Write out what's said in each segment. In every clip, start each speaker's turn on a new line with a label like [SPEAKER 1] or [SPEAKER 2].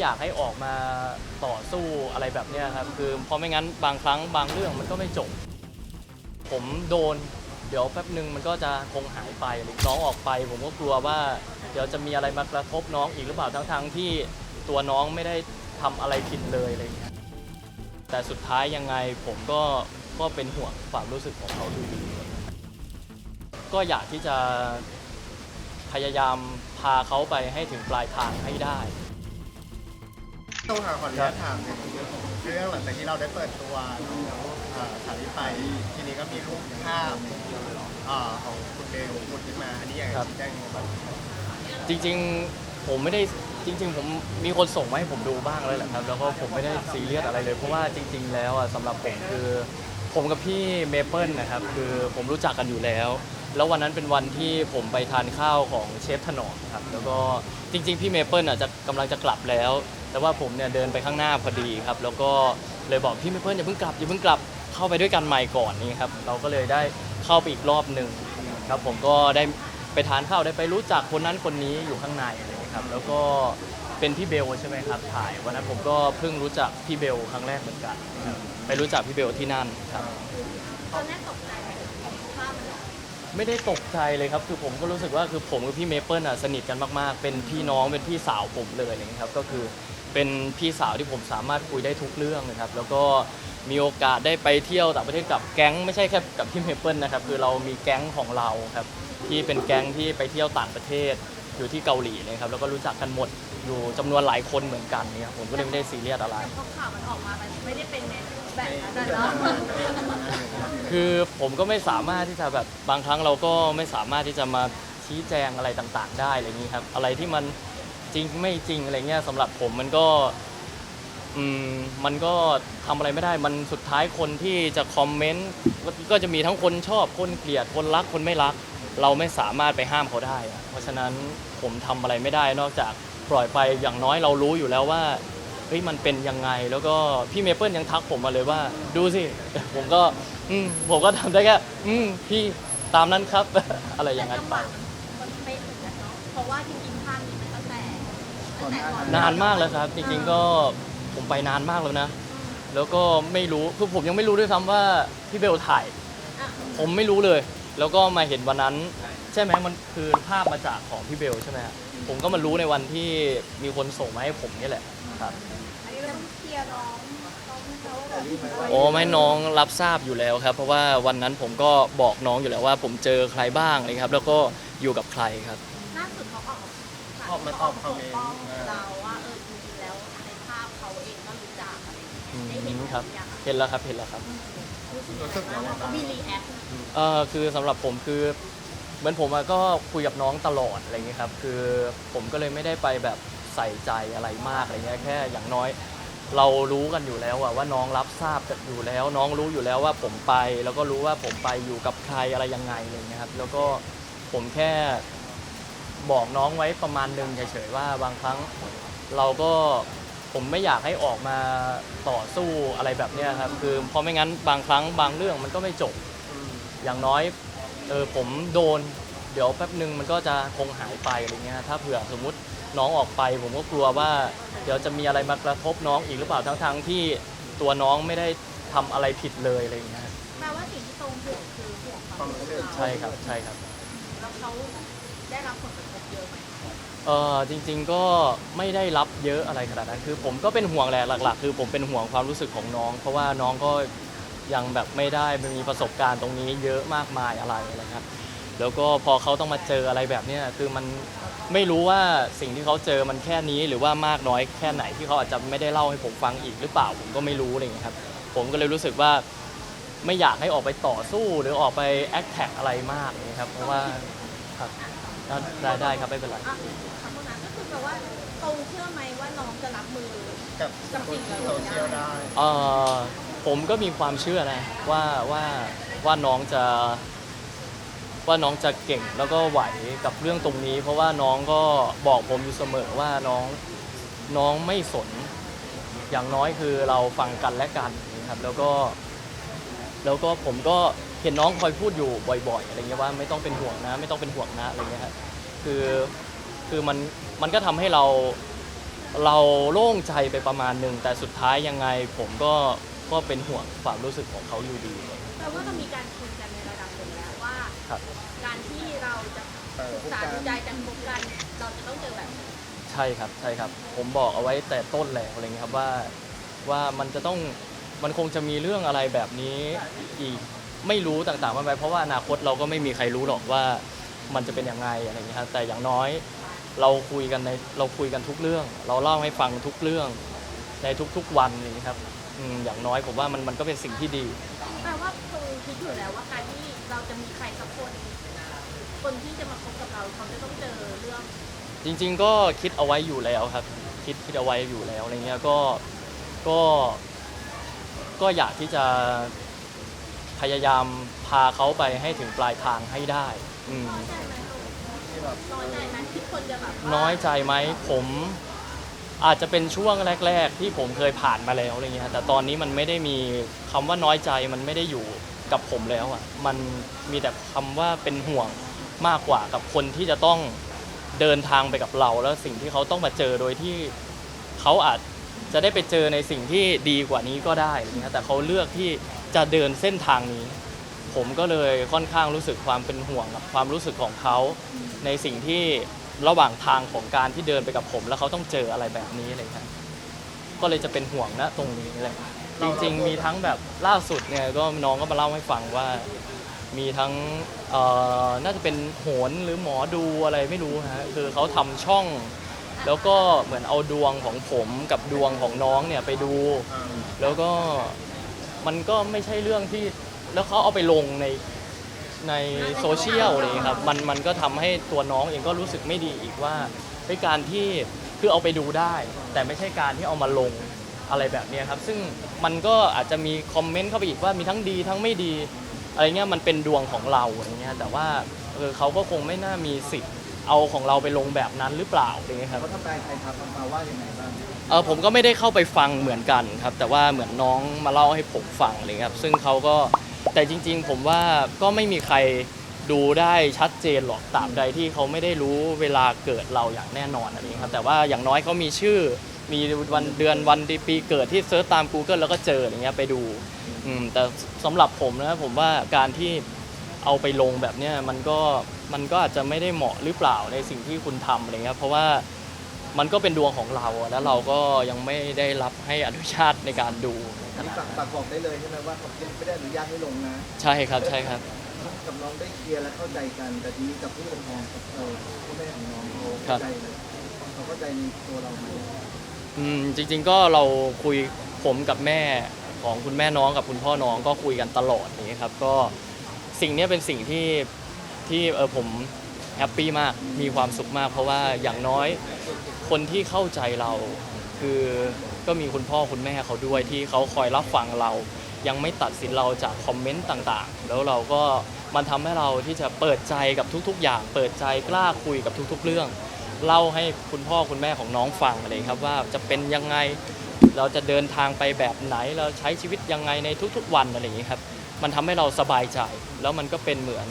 [SPEAKER 1] อยากให้ออกมาต่อสู้อะไรแบบเนี้ยครับคือเพราะไม่งั้นบางครั้งบางเรื่องมันก็ไม่จบ ผมโดน เดี๋ยวแป๊บหนึ่งมันก็จะคงหายไปหรือน้องออกไป ผมก็กลัวว่า เดี๋ยวจะมีอะไรมากระทบน้องอีกหรือเปล่าทั้งๆที่ตัวน้องไม่ได้ทำอะไรผิดเลยอะไรเงี้ยแต่สุดท้ายยังไงผมก็ก็เป็นห่วงความรู้สึกของเขาดูดีก็อยากที่จะพยายามพาเขาไปให้ถึงปลายทางให้ได้
[SPEAKER 2] ต้องหาขออนุญาตถามถึงเรื่องหลังจากที่เราได้เปิดตัวน้องเอ่อสาริไปทีนี้ก็มีรูปภาพเอ่อของคุณเบลพูดขึ้นมา อันนี้อยาก
[SPEAKER 1] ครับ
[SPEAKER 2] ชี้แจ้งยังไงบ้าง
[SPEAKER 1] จริงๆผมไม่ได้จริง ๆ ผมมีคนส่งมาให้ผมดูบ้างเลยแหละครับ แล้วก็ผมไม่ได้ซีเรียสอะไรเลย เพราะว่าจริง ๆ แล้วอะสำหรับผมคือ ผมกับพี่เมเปิลนะครับคือผมรู้จักกันอยู่แล้ว แล้ววันนั้นเป็นวันที่ผมไปทานข้าวของเชฟถนอมครับแล้วก็จริง ๆ พี่เมเปิลอะจะกำลังจะกลับแล้ว แต่ว่าผมเนี่ยเดินไปข้างหน้าพอดีครับ แล้วก็เลยบอกพี่เมเปิลอย่าเพิ่งกลับอย่าเพิ่งกลับเข้าไปด้วยกันใหม่ก่อนนี่ครับเราก็เลยได้เข้าไปอีกรอบหนึ่งครับผมก็ได้ไปทานข้าวได้ไปรู้จักคนนั้นคนนี้อยู่ข้างในอะไรอย่างเลยครับ แล้วก็เป็นพี่เบลใช่ไหมครับถ่ายวันนั้นผมก็เพิ่งรู้จักพี่เบลครั้งแรกเหมือนกันครับไปรู้จักพี่เบลที่นั่นครับ
[SPEAKER 3] ตอนแรกตกใจไหมภาพมันออก
[SPEAKER 1] ไม่ได้ตกใจเลยครับ คือผมก็รู้สึกว่าคือผมกับพี่เมเปิลอะสนิทกันมากๆ เป็นพี่น้องเป็นพี่สาวผมเลยอะไรอย่างเงี้ยครับ ก็คือเป็นพี่สาวที่ผมสามารถคุยได้ทุกเรื่องนะครับ แล้วก็มีโอกาสได้ไปเที่ยวต่างประเทศกับแก๊งไม่ใช่แค่กับพี่เมเปิลนะครับคือเรามีแก๊งของเราครับที่เป็นแก๊งที่ไปเที่ยวต่างประเทศอยู่ที่เกาหลีเลยครับแล้วก็รู้จักกันหมดอยู่จำนวนหลายคนเหมือนกันเนี่ยครับผมก็เลยไม่ได้ซีเรียสอะไร
[SPEAKER 3] พอข่าวมันออกมา มันไม่ได้เป็นในแบบนั้นอะเนาะ
[SPEAKER 1] คือผมก็ไม่สามารถที่จะแบบบางครั้งเราก็ไม่สามารถที่จะมาชี้แจงอะไรต่างๆ ได้อะไรอย่างนี้ครับ อะไรที่มันจริงไม่จริงอะไรเงี้ยสำหรับผมมันก็อืมมันก็ทำอะไรไม่ได้มันสุดท้ายคนที่จะคอมเมนต์ก็จะมีทั้งคนชอบคนเกลียดคนรักคนไม่รัก เราไม่สามารถไปห้ามเขาได้อะเพราะฉะนั้นผมทำอะไรไม่ได้นอกจากปล่อยไปอย่างน้อยเรารู้อยู่แล้วว่า เฮ้ยมันเป็นยังไง แล้วก็พี่เมเปิลยังทักผมมาเลยว่า ดูสิ ผมก็อืมผมก็ทำได้แค่อืมพี่ตามนั้นครับ อะไรอย่างนั้นไป
[SPEAKER 3] มันเป๊ะเหมือนกันเนาะ เพราะว่าจริงๆภาพนี้มันตั้งแต่ตั้งแต่ก่อน
[SPEAKER 1] นานมากแล้วครับ จริงๆก็ผมไปนานมากแล้วนะ แล้วก็ไม่รู้คือผมยังไม่รู้ด้วยซ้ำว่าพี่เบลถ่าย
[SPEAKER 3] อะ
[SPEAKER 1] ผมไม่รู้เลย แล้วก็มาเห็นวันนั้น ใช่ไหมมันคือภาพมาจากของพี่เบลใช่ไหมฮะผมก็มารู้ในวันที่มีคนส่งมาให้ผมนี่แหละ ครับ
[SPEAKER 3] อันนี้เราต้องเคลียร์น้องน้องเขาแบบ
[SPEAKER 1] โอ้ไม่น้องรับทราบอยู่แล้วครับ เพราะว่าวันนั้นผมก็บอกน้องอยู่แล้วว่า ผมเจอใครบ้างนะครับ แล้วก็อยู่กับใครครับ
[SPEAKER 3] ล่าสุดเขาออก
[SPEAKER 2] ออกมาตอบคอมเมนต์
[SPEAKER 3] ปกป้องเราว่าเออจริงๆแล้วในภาพเขาเองก็รู้จักอะไรอย่างเงี้ยได้เห็น
[SPEAKER 1] ครับ
[SPEAKER 3] อย่าง
[SPEAKER 1] เห็นแล้วครับเห็นแล้วครับ
[SPEAKER 2] รู้สึกยังไงบ้าง
[SPEAKER 3] มีรีแอค
[SPEAKER 1] เออคือสำหรับผมคือเหมือนผมอะก็คุยกับน้องตลอดอะไรเงี้ยครับ คือผมก็เลยไม่ได้ไปแบบ ใส่ใจอะไรมากอะไรเงี้ยแค่อย่างน้อย เรารู้กันอยู่แล้วอะว่าน้องรับทราบกันอยู่แล้ว น้องรู้อยู่แล้วว่าผมไป แล้วก็รู้ว่าผมไปอยู่กับใครอะไรยังไงอะไรเงี้ยครับแล้วก็ผมแค่บอกน้องไว้ประมาณหนึงเฉยๆว่าบางครั้งเราก็ผมไม่อยากให้ออกมาต่อสู้อะไรแบบเนี้ยครับคือเพราะไม่งั้นบางครั้งบางเรื่องมันก็ไม่จบ อย่างน้อยเออผมโดน เดี๋ยวแป๊บหนึ่งมันก็จะคงหายไปอะไรเงี้ยถ้าเผื่อสมมติ น้องออกไป ผมก็กลัวว่า เดี๋ยวจะมีอะไรมากระทบน้องอีกหรือเปล่าทั้งทั้งๆที่ตัวน้องไม่ได้ทำอะไรผิดเลยอะไรเงี้ย
[SPEAKER 3] แปลว่าสิ่งที่ตรงห่วงคือห่วงความรู้สึก
[SPEAKER 1] ใช่ครับใช่ครับ
[SPEAKER 3] แล้วเขาได้รับผลกระทบเยอะไหม
[SPEAKER 1] เออจริงๆก็ไม่ได้รับเยอะอะไรขนาดนั้นคือ ผมก็เป็นห่วงแหละหลัก ๆ คือผมเป็นห่วงความรู้สึกของน้อง เพราะว่าน้องก็ยังแบบไม่ได้มีประสบการณ์ตรงนี้เยอะมากมายอะไรนะครับ แล้วก็พอเขาต้องมาเจออะไรแบบเนี้ยคือมัน ไม่รู้ว่าสิ่งที่เขาเจอมันแค่นี้หรือว่ามากน้อยแค่ไหนที่เขาอาจจะไม่ได้เล่าให้ผมฟังอีกหรือเปล่าผมก็ไม่รู้อะไรอย่างเงี้ยครับ ผมก็เลยรู้สึกว่าไม่อยากให้ออกไปต่อสู้หรือออกไปแอคแท็กอะไรมากนะครับเพราะว่าครับได้ได้ครับไม่เป็นไร
[SPEAKER 3] อะคำพูดนั้นก็คือแปลว่าตรงเชื่อไหมว่าน้องจะรับมือ
[SPEAKER 2] กับคนที่โซเชียลได้
[SPEAKER 1] เอ่อผมก็มีความเชื่อนะว่าว่าว่าน้องจะ ว่าน้องจะเก่งแล้วก็ไหวกับเรื่องตรงนี้ เพราะว่าน้องก็บอกผมอยู่เสมอว่าน้องน้องไม่สน อย่างน้อยคือเราฟังกันและกันนะครับแล้วก็ แล้วก็ผมก็เห็นน้องคอยพูดอยู่บ่อย ๆ อะไรเงี้ยว่าไม่ต้องเป็นห่วงนะ ไม่ต้องเป็นห่วงนะอะไรเงี้ยครับคือคือมันมันก็ทำให้เราเราโล่งใจไปประมาณหนึ่งแต่สุดท้ายยังไงผมก็ก็เป็นห่วงความรู้สึกของเขาอยู่ดี
[SPEAKER 3] แปลว่าเรามีการคุยกัน
[SPEAKER 1] ครับ
[SPEAKER 3] การที่เราจะ
[SPEAKER 2] เออ
[SPEAKER 3] ศึกษาดูใจกันพบกันเราจะต้องเจอแบบนี้
[SPEAKER 1] ใช่ครับใช่ครับ ผมบอกเอาไว้แต่ต้นแล้วอะไรเงี้ยครับว่าว่ามันจะต้องมันคงจะมีเรื่องอะไรแบบนี้อีกไม่รู้ต่างๆมากไปเพราะว่าอนาคตเราก็ไม่มีใครรู้หรอกว่ามันจะเป็นยังไงอะไรเงี้ยครับแต่อย่างน้อยเราคุยกันในเราคุยกันทุกเรื่อง เราเล่าให้ฟังทุกเรื่องในทุกๆวันอย่างนี้ยครับอืมอย่างน้อยผมว่ามันมันก็เป็นสิ่งที่ดี
[SPEAKER 3] แปลว่าครูคิดอยู่แล้วว่าการที่ เราจะมีใครสักคน คนที่จะมาคบกับเราเขาจะต้องเจอเรื่อง
[SPEAKER 1] จริง ๆ ก็คิดเอาไว้อยู่แล้วครับ คิดคิดเอาไว้อยู่แล้วอะไรเงี้ยก็ก็ ก็อยากที่จะพยายามพาเขาไปให้ถึงปลายทางให้ได้อืม
[SPEAKER 3] น้อยใจไหมลูก
[SPEAKER 2] ที่แบบ
[SPEAKER 3] น้อยใจไหมที่คนจะแบบว่า
[SPEAKER 1] น้อยใจไหมผมอาจจะเป็นช่วงแรก ๆ ที่ผมเคยผ่านมาแล้วอะไรเงี้ยแต่ตอนนี้มันไม่ได้มีคำว่าน้อยใจมันไม่ได้อยู่ กับผมแล้วอะมันมีแต่คำว่าเป็นห่วงมากกว่ากับคนที่จะต้องเดินทางไปกับเรา แล้วสิ่งที่เขาต้องมาเจอโดยที่เขาอาจจะได้ไปเจอในสิ่งที่ดีกว่านี้ก็ได้อะแต่เขาเลือกที่จะเดินเส้นทางนี้ ผมก็เลยค่อนข้างรู้สึกความเป็นห่วงกับความรู้สึกของเขาในสิ่งที่ระหว่างทางของการที่เดินไปกับผม แล้วเขาต้องเจออะไรแบบนี้เลยครับ ก็เลยจะเป็นห่วงนะตรงนี้เลยจริง ๆ มีทั้งแบบล่าสุดเนี่ยก็น้องก็มาเล่าให้ฟังว่า มีทั้งเอ่อน่าจะเป็นโหนหรือหมอดูอะไรไม่รู้ฮะคือเขาทำช่อง แล้วก็เหมือนเอาดวงของผมกับดวงของน้องเนี่ยไปดู
[SPEAKER 2] อ่า
[SPEAKER 1] แล้วก็มันก็ไม่ใช่เรื่องที่แล้วเขาเอาไปลงในในโซเชียลอะไรอย่างเงี้ยครับมันมันก็ทำให้ตัวน้องเองก็รู้สึกไม่ดีอีกว่าในการที่ คือเอาไปดูได้ แต่ไม่ใช่การที่เอามาลงอะไรแบบเนี้ยครับ ซึ่งมันก็อาจจะมีคอมเมนต์เข้าไปอีกว่ามีทั้งดีทั้งไม่ดีอะไรเงี้ยมันเป็นดวงของเราอะไรเงี้ยแต่ว่าเออเขาก็คงไม่น่ามีสิทธิ์เอาของเราไปลงแบบนั้นหรือเปล่าอะไรเงี้ยครับ
[SPEAKER 2] เขาทำนายใครทำมาว่ายังไงบ้าง
[SPEAKER 1] เออผมก็ไม่ได้เข้าไปฟังเหมือนกันครับ แต่ว่าเหมือนน้องมาเล่าให้ผมฟังเลยครับซึ่งเขาก็แต่จริง ๆ ผมว่าก็ไม่มีใคร ดูได้ชัดเจนหรอกตราบใดที่เขาไม่ได้รู้เวลาเกิดเราอย่างแน่นอนอะไรอย่างนี้ครับแต่ว่าอย่างน้อยเขามีชื่อ มีวันเดือนวันปีเกิดที่เซิร์ชตาม Google แล้วก็เจออย่างเงี้ยไปดูอืมแต่สำหรับผมนะผมว่าการที่เอาไปลงแบบเนี้ยมันก็มันก็อาจจะไม่ได้เหมาะหรือเปล่าในสิ่งที่คุณทำอะไรเงี้ยเพราะว่ามันก็เป็นดวงของเราอะแล้วเราก็ยังไม่ได้รับให้อนุญาตในการดู
[SPEAKER 4] อันนี้ฝากฝากบอกได้เลยใช่ไหมว่าเขาไม่ได้อนุญาตให้ลงนะ
[SPEAKER 1] ใช่ครับใช่ครับ
[SPEAKER 4] กับน้องได้เคลียร์และเข้าใจกัน แต่ทีนี้กับผู้ปกครองกับเออพ่อแม่ของน้องเขาเข้าใจเลยเขาเข้าใจในตัวเราไหม
[SPEAKER 1] อืมจริง ๆก็เราคุยผมกับแม่ของคุณแม่น้องกับคุณพ่อน้องก็คุยกันตลอดอย่างนี้ครับก็สิ่งเนี้ยเป็นสิ่งที่ที่เออผมแฮปปี้มากมีความสุขมาก เพราะว่าอย่างน้อยคนที่เข้าใจเราคือก็มีคุณพ่อคุณแม่เขาด้วยที่เขาคอยรับฟังเรา ยังไม่ตัดสินเราจากคอมเมนต์ต่างๆ แล้วเราก็ มันทำให้เราที่จะเปิดใจกับทุก ๆ อย่าง เปิดใจกล้าคุยกับทุก ๆ เรื่อง เล่าให้คุณพ่อคุณแม่ของน้องฟังอะไรครับว่าจะเป็นยังไงเราจะเดินทางไปแบบไหนเราใช้ชีวิตยังไงในทุก ๆ วันอะไรอย่างนี้ครับมันทำให้เราสบายใจ แล้วมันก็เป็นเหมือน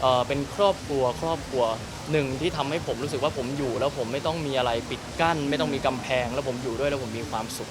[SPEAKER 1] เออเป็นครอบครัวครอบครัวหนึ่งที่ทำให้ผมรู้สึกว่าผมอยู่ แล้วผมไม่ต้องมีอะไรปิดกั้น ไม่ต้องมีกำแพง แล้วผมอยู่ด้วยแล้วผมมีความสุข